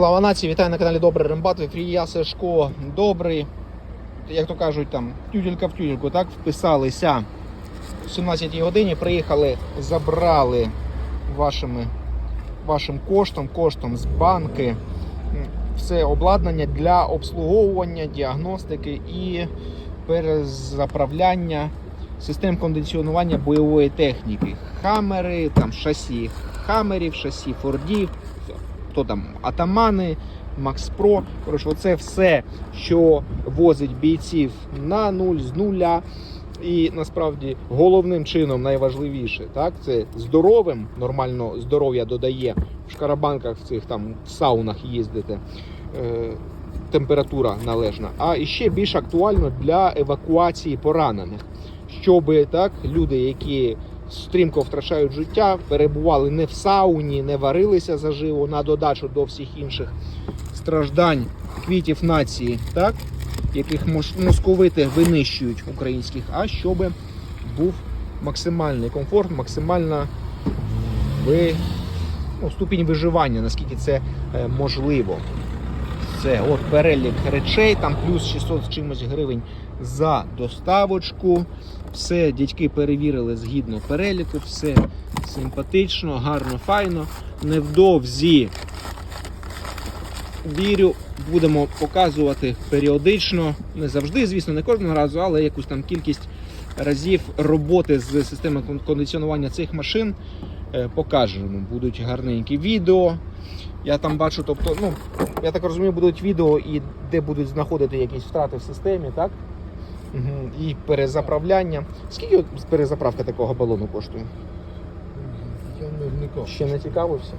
Слава нації, вітаю на каналі Добрий Рембат. В ефірі я Сашко Добрий. Як то кажуть, там тюделька в тюдельку, так вписалися в 17 годині. Приїхали, забрали вашими, вашим коштом, коштом з банки все обладнання для обслуговування, діагностики і перезаправляння систем кондиціонування бойової техніки. Хамери, там шасі хамерів, шасі фордів, хто там атамани, Макс Про. Коротше, оце все, що возить бійців на нуль з нуля. І насправді головним чином найважливіше, так, це здоровим, нормально здоров'я додає в шкарабанках в цих там саунах їздити. Е, температура належна, а ще більш актуально для евакуації поранених, щоб так люди, які стрімко втрачають життя, перебували не в сауні, не варилися заживо на додачу до всіх інших страждань квітів нації, так яких московити винищують українських, а щоб був максимальний комфорт, максимальна ви, ну, ступінь виживання, наскільки це е, можливо. Це от перелік речей, там плюс 600 з чимось гривень за доставочку. Все дядьки перевірили згідно переліку, все симпатично, гарно, файно. Невдовзі вірю, будемо показувати періодично. Не завжди, звісно, не кожного разу, але якусь там кількість разів роботи з системою кондиціонування цих машин е, покажемо. Будуть гарненькі відео. Я там бачу, тобто, ну, я так розумію, будуть відео, і де будуть знаходити якісь втрати в системі, так? Угу. І перезаправляння. Скільки от перезаправка такого балону коштує? Я не вникав. Ще не цікавився.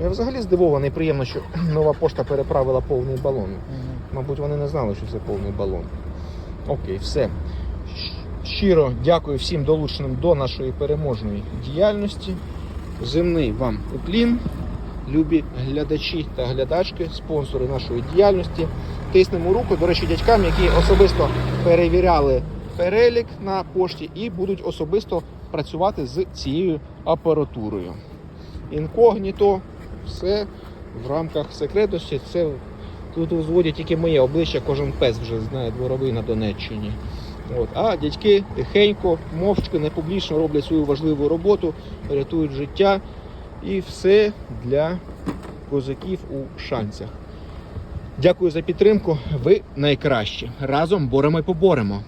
Я взагалі здивований, приємно, що нова пошта переправила повний балон. Мабуть, вони не знали, що це повний балон. Окей, все. Щиро дякую всім долученим до нашої переможної діяльності. Земний вам уклін, любі глядачі та глядачки, спонсори нашої діяльності. Тиснемо руку, до речі, дядькам, які особисто перевіряли перелік на пошті і будуть особисто працювати з цією апаратурою. Інкогніто, все в рамках секретності. Це Тут зводять тільки моє обличчя, кожен пес вже знає дворовий на Донеччині. От. А дядьки тихенько, мовчки, не публічно роблять свою важливу роботу, рятують життя. І все для козаків у шанцях. Дякую за підтримку. Ви найкращі. Разом боремо і поборемо.